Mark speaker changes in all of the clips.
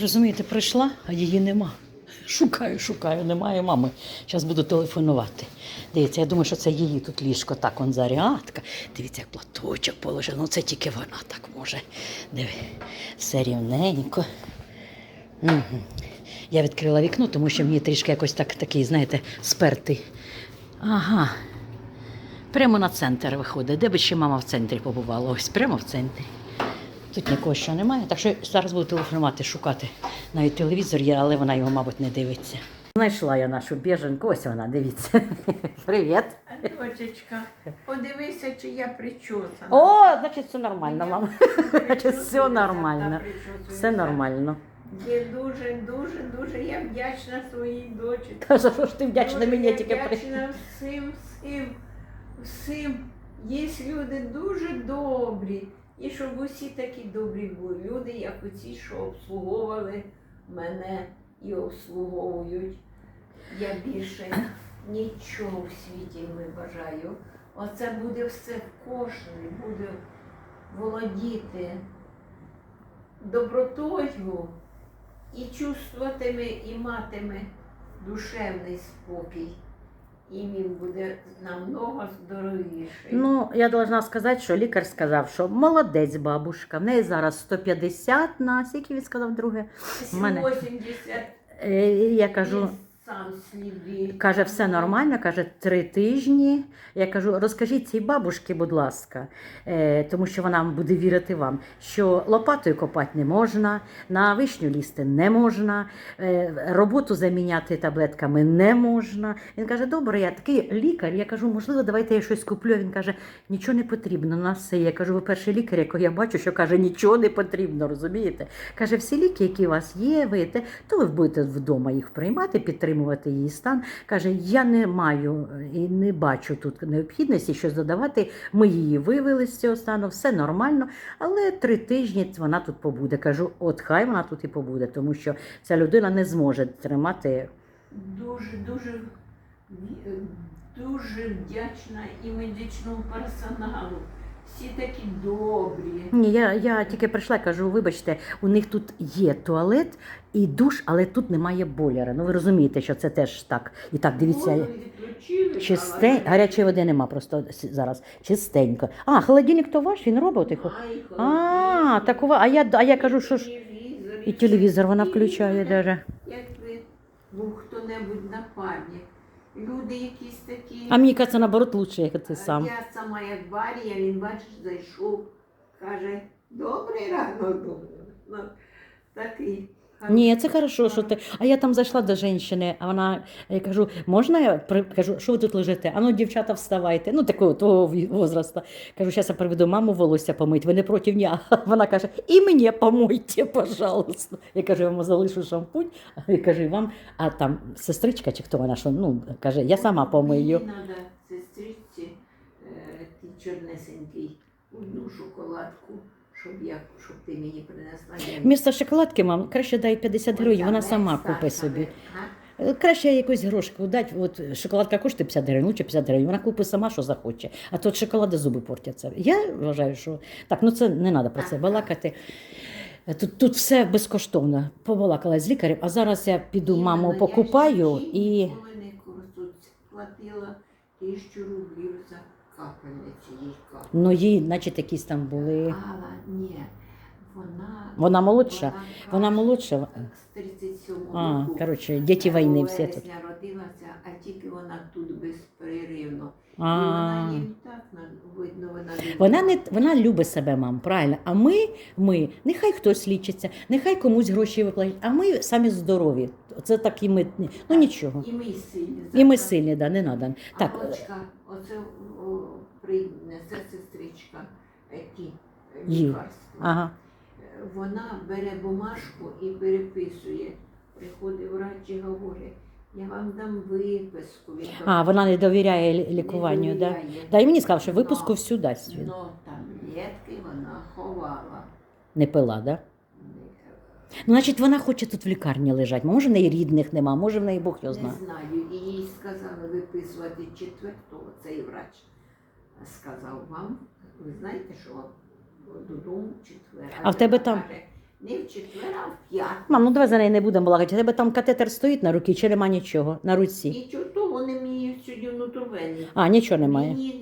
Speaker 1: Розумієте, прийшла, а її нема. Шукаю, шукаю, немає мами. Зараз буду телефонувати. Дивіться, я думаю, що це її тут ліжко, так он зарядка. Дивіться, як платочок положив. Ну це тільки вона так може. Диви, все рівненько. Угу. Я відкрила вікно, тому що мені трішки якось так, такий, знаєте, спертий. Ага. Прямо на центр виходить. Де би ще мама в центрі побувала? Ось прямо в центрі. Тут нікого ще немає, так що зараз буду телефонувати, шукати. Навіть телевізор є, але вона його, мабуть, не дивиться. Знайшла я нашу біженку, ось вона, дивіться. Привіт.
Speaker 2: Дочечка, подивися, чи я причосана.
Speaker 1: О, значить, все нормально, мама. Значить, все нормально. Все нормально.
Speaker 2: Я дуже, дуже, дуже я вдячна своїй дочі.
Speaker 1: Та за що ж ти вдячна
Speaker 2: Дуже
Speaker 1: мені
Speaker 2: я
Speaker 1: тільки при.
Speaker 2: вдячна всім, всім, всім. Є люди дуже добрі. І щоб усі такі добрі були люди, як оці, що обслуговували мене і обслуговують. Я більше нічого в світі не бажаю. Оце буде все кожній, буде володіти добротою і чувствуватиме, і матиме душевний спокій. І він буде намного здоровіший.
Speaker 1: Ну, я должна сказати, що лікар сказав, що молодець бабушка. В неї зараз 150 на скільки він сказав друге. в мене-
Speaker 2: 80
Speaker 1: Е, Я кажу,
Speaker 2: він
Speaker 1: Каже, все нормально, каже, три тижні. Я кажу, розкажіть цій бабушці, будь ласка, е, тому що вона буде вірити вам, що лопатою копати не можна, на вишню лізти не можна, е, роботу заміняти таблетками не можна. Він каже, добре, я такий лікар. Я кажу, можливо, давайте я щось куплю. Він каже, нічого не потрібно на все. Я кажу, ви перший лікар, якого я бачу, що каже, нічого не потрібно, розумієте? Каже, всі ліки, які у вас є, ви то ви будете вдома їх приймати, підтримувати її стан. Каже, я не маю е, і не бачу тут необхідності щось додавати. Ми її вивели з цього стану, все нормально, але три тижні вона тут побуде. Кажу, от хай вона тут і побуде, тому що ця людина не зможе тримати.
Speaker 2: Дуже, дуже, дуже вдячна і медичному персоналу. Всі такі добрі.
Speaker 1: Ні, я, я тільки прийшла і кажу, вибачте, у них тут є туалет і душ, але тут немає бойлера. Ну ви розумієте, що це теж так. І так, дивіться. Чисте, гарячої води нема просто с- зараз. Чистенько. А, холодильник то ваш, він робить тихо.
Speaker 2: Ай,
Speaker 1: А, так у вас- а я, а я кажу, що ж. І телевізор вона включає даже.
Speaker 2: Якби був хто-небудь нападник. Люди якісь такі.
Speaker 1: А мені кажеться, наоборот, лучше, як ти сам.
Speaker 2: Я сама як Барія, він бачиш, зайшов, каже, добрий ранок, добрий. Ну, такий.
Speaker 1: Ні, це хорошо, що ти. А я там зайшла до жінки, а вона я кажу, можна я при- кажу, що ви тут лежите? А ну, дівчата, вставайте. Ну, такого твого ві- возраста. Кажу, зараз я приведу маму волосся помить, ви не проти ні. А Вона каже, і мені помойте, пожалуйста. Я кажу, я вам залишу шампунь, а я кажу, і вам, а там сестричка чи хто вона, що ну каже, я сама помию.
Speaker 2: Мені треба сестричці е, тій чорнесенькій одну шоколадку, щоб, я, щоб ти мені принесла.
Speaker 1: Вмісто шоколадки, мам, краще дай 50 гривень, вона сама купить собі. Е, Краще якусь грошку дати. От шоколадка коштує 50 гривень, лучше 50 гривень. Вона купить сама, що захоче. А то шоколади зуби портяться. Я вважаю, що так, ну це не треба про це балакати. Е, Тут, тут все безкоштовно. Побалакала з лікарем, а зараз я піду маму
Speaker 2: я
Speaker 1: покупаю і.
Speaker 2: Платила тисячу рублів за капельниці їй капельниці.
Speaker 1: Ну, їй, значить, якісь там були.
Speaker 2: Алла, ні, вона...
Speaker 1: Вона молодша?
Speaker 2: Вона,
Speaker 1: молодша.
Speaker 2: З 37-го
Speaker 1: А,
Speaker 2: року.
Speaker 1: коротше, діти війни всі тут.
Speaker 2: вересня родилася, а тільки вона тут безперервно. І
Speaker 1: А.
Speaker 2: вона їм так на- видно, вона
Speaker 1: не вона любить себе, мам, правильно. А ми, ми, нехай хтось лічиться, нехай комусь гроші виплатять, а ми самі здорові. Це так і ми. Ну нічого.
Speaker 2: І ми сильні.
Speaker 1: І ми сильні, да, не. Так,
Speaker 2: А дочка, оце принесе сестричка е, ті е, лікарства.
Speaker 1: ага.
Speaker 2: Е, Вона бере бумажку і переписує. Приходить врач і говорить, я вам дам виписку. від
Speaker 1: А, вона не довіряє лі-
Speaker 2: Не
Speaker 1: лікуванню, да?
Speaker 2: довіряє.
Speaker 1: Да, і мені сказав, що випуску
Speaker 2: Но-
Speaker 1: всю дасть.
Speaker 2: Но таблетки вона ховала.
Speaker 1: Не пила, да? Ну, значить, вона хоче тут в лікарні лежати. Може, в неї рідних нема, може, в неї Бог його знає.
Speaker 2: Не знаю. І їй сказали виписувати четвертого. Цей врач сказав вам, ви знаєте, що додому четвер.
Speaker 1: А в тебе там-
Speaker 2: Не в четвер, а в п'ятницю.
Speaker 1: Мам, ну давай за неї не будемо балакати. У тебе там катетер стоїть на руці чи нема нічого на руці?
Speaker 2: Нічого то вони мені сьогодні внутрівені.
Speaker 1: А, нічого немає.
Speaker 2: Мені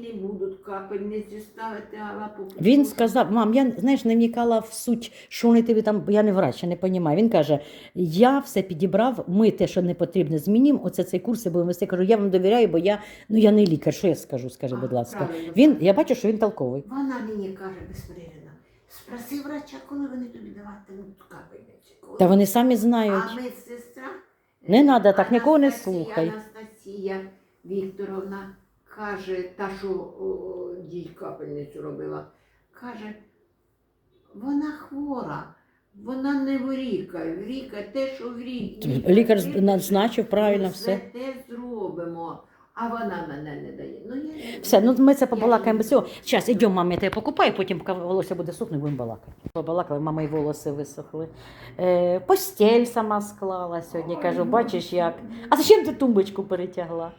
Speaker 2: капельниці ставити, а лапу.
Speaker 1: Він сказав, мам, я знаєш, не вникала в суть, що вони тобі там, я не врач, я не розумію. Він каже: я все підібрав, ми те, що не потрібно, змінім. Оце цей курс і будемо вести. Кажу, я вам довіряю, бо я ну я не лікар. Що я скажу? Скажи, будь ласка.
Speaker 2: правильно.
Speaker 1: Він, я бачу, що він толковий.
Speaker 2: Вона мені каже безперервно. Спроси врача, коли вони тобі даватимуть капельниці. Коли?
Speaker 1: Та вони самі знають.
Speaker 2: А медсестра?
Speaker 1: Не надо так, нікого не
Speaker 2: Анастасія-
Speaker 1: слухай.
Speaker 2: Анастасія Вікторовна каже, та, що о, дій капельницю робила, каже, вона хвора, вона не в Ріка. В Ріка те, що в
Speaker 1: Лікар назначив правильно
Speaker 2: Ми
Speaker 1: все.
Speaker 2: те зробимо, а вона мене не дає. Ну, я
Speaker 1: Все, ну ми це побалакаємо без цього. Зараз, ідемо, мам, я тебе покупаю, потім, поки волосся буде сухне, будемо балакати. Побалакали, мама і волоси висохли. Е, постель сама склала сьогодні. Кажу, бачиш як. А зачем ти тумбочку перетягла?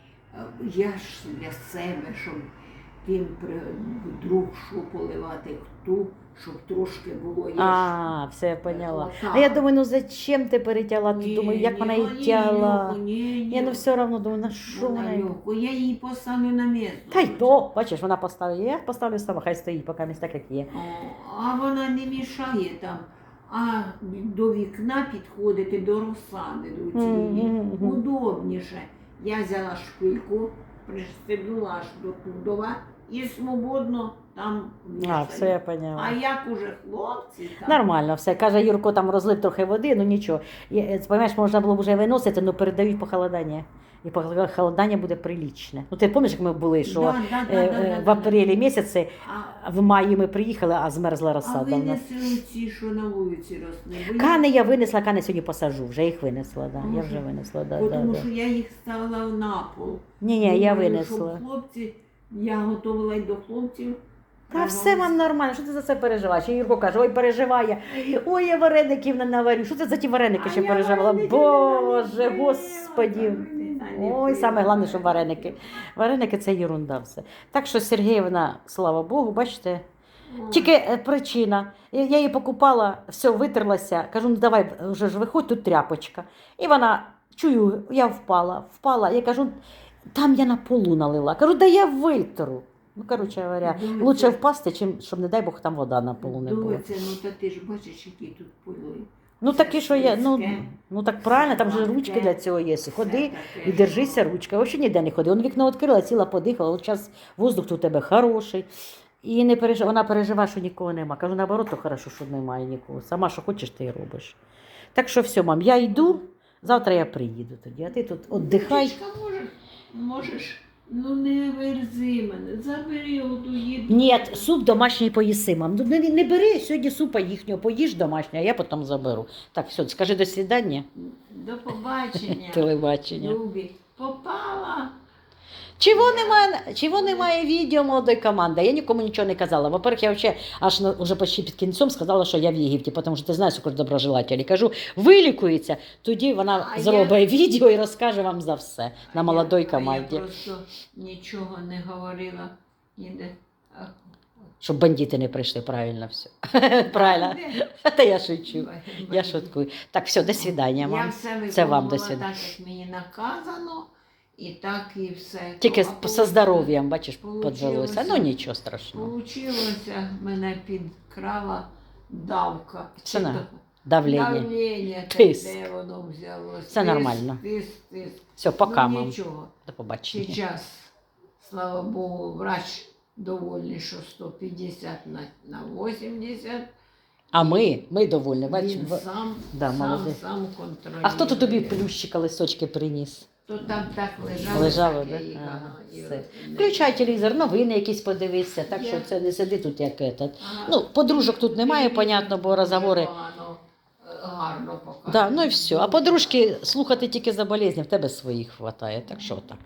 Speaker 2: Я ж для себе, щоб при вдруг що поливати хту, щоб трошки було. Я ж-
Speaker 1: А, все я поняла. А я думаю, ну зачем ти перетягла?
Speaker 2: Ні,
Speaker 1: думаю, як
Speaker 2: ні,
Speaker 1: вона
Speaker 2: ні,
Speaker 1: її тягла.
Speaker 2: Ні, ні,
Speaker 1: Я ну все одно думаю, на що
Speaker 2: Вона
Speaker 1: її-
Speaker 2: легко, я її поставлю на місце.
Speaker 1: Та й то, бачиш, вона поставила. Я поставлю сама, хай стоїть, поки місць так, як є.
Speaker 2: О, А вона не мішає там. А до вікна підходити до розсади до цієї.
Speaker 1: Мгм, мгм.
Speaker 2: Удобніше. Я взяла шпильку, пристебнула аж до тудова і свободно там
Speaker 1: А, все я поняла.
Speaker 2: А як уже хлопці там.
Speaker 1: Нормально все. Каже, Юрко там розлив трохи води, ну нічого. Я- е, Пам'ятаєш, можна було б вже виносити, але передають похолодання. І похолодання буде прилічне. Ну ти пам'ятаєш, як ми були, що
Speaker 2: Да, да, да,
Speaker 1: е,
Speaker 2: да,
Speaker 1: е,
Speaker 2: да,
Speaker 1: в апрелі місяці,
Speaker 2: А,
Speaker 1: в маї ми приїхали, а змерзла
Speaker 2: а
Speaker 1: розсада. в
Speaker 2: винесли ці, що на вулиці росли. Ви-
Speaker 1: Кани я винесла, кани сьогодні посажу, вже їх винесла, да. я вже винесла. Да,
Speaker 2: Бо
Speaker 1: да,
Speaker 2: тому
Speaker 1: да.
Speaker 2: що я їх ставила на пол.
Speaker 1: Ні, ні, я винесла.
Speaker 2: Хлопці, я готувала й до хлопців.
Speaker 1: Та все вам нормально, що ти за це переживаєш? І Юрко каже, ой, переживає. Ой, я вареників не наварю. Що це за ті вареники,
Speaker 2: А
Speaker 1: що переживала? Боже, господі. Ой, саме головне, що вареники. Вареники це ерунда все. Так що Сергіївна, слава Богу, бачите, тільки е, причина. Я її покупала, все, витерлася. Кажу, ну давай вже ж виходь, тут тряпочка. І вона, чую, я впала, впала. Я кажу, там я на полу налила. Кажу, да я витру. Ну, коротше говоря,
Speaker 2: Доця.
Speaker 1: лучше впасти, чим щоб, не дай Бог, там вода на полу не було.
Speaker 2: Доця, ну та ти ж бачиш, які тут поли.
Speaker 1: Ну такі, що я, ну, ну так правильно, там же ручки для цього є. Ходи і держися ручкою. Взагалі ніде не ходи. Он вікно відкрила, ціла подихала. От зараз воздух тут у тебе хороший. І не пережив... вона переживає, що нікого нема. Кажу, наоборот, то хорошо, що немає нікого. Сама що хочеш, ти і робиш. Так що все, мам, я йду, завтра я приїду тоді, а ти тут віддихай.
Speaker 2: Можеш, ну не верзи мене, забери оту їду.
Speaker 1: Ні, суп домашній поїси, мам. Ну, не, не бери сьогодні супа їхнього, поїж домашнього, а я потім заберу. Так, все, скажи до свидання.
Speaker 2: До побачення.
Speaker 1: Телебачення.
Speaker 2: Любі. Попала.
Speaker 1: Чого немає, чого немає відео молодої команди? Я нікому нічого не казала. Во-первых, я взагалі аж на, уже почти під кінцем сказала, що я в Єгипті, тому що ти знаєш, скільки доброжелателі. Кажу, вилікується. Тоді вона
Speaker 2: А
Speaker 1: зробить відео і розкаже вам за все на молодій
Speaker 2: Я- а
Speaker 1: команді.
Speaker 2: Я просто нічого не говорила. Ніде.
Speaker 1: Щоб бандити не прийшли, правильно все. правильно. Та я шучу. Я шуткую. Так, все, до свидання,
Speaker 2: Я все
Speaker 1: Це вам до свидання.
Speaker 2: так, як мені наказано, і так і все.
Speaker 1: Тільки
Speaker 2: А
Speaker 1: з- зі здоров'ям, бачиш, подвелося. Ну нічого страшного.
Speaker 2: Получилося, мене підкрала давка.
Speaker 1: Це на- Давлення.
Speaker 2: Давлення,
Speaker 1: Тиск.
Speaker 2: де воно взялося.
Speaker 1: Це нормально.
Speaker 2: Тиск, тиск.
Speaker 1: Все, пока,
Speaker 2: ну,
Speaker 1: мам.
Speaker 2: нічого.
Speaker 1: До побачення.
Speaker 2: Сейчас, слава Богу, врач довольний, що 150 на, на 80.
Speaker 1: А ми, ми довольні. Бачиш,
Speaker 2: Він сам,
Speaker 1: Да,
Speaker 2: сам,
Speaker 1: молодець.
Speaker 2: сам контролює.
Speaker 1: А хто тут тобі плющика листочки приніс?
Speaker 2: То там так лежало.
Speaker 1: Лежало,
Speaker 2: так?
Speaker 1: да?
Speaker 2: і,
Speaker 1: Ага,
Speaker 2: ага, і
Speaker 1: все.
Speaker 2: не-
Speaker 1: Включай телевізор, новини якісь подивитися, так що це не сиди тут як этот.
Speaker 2: Ага.
Speaker 1: Ну, подружок тут немає, понятно, бо розговори.
Speaker 2: Погано, е, гарно показує.
Speaker 1: Да, ну і все. А подружки слухати тільки за болезні, в тебе своїх вистачає, так що так.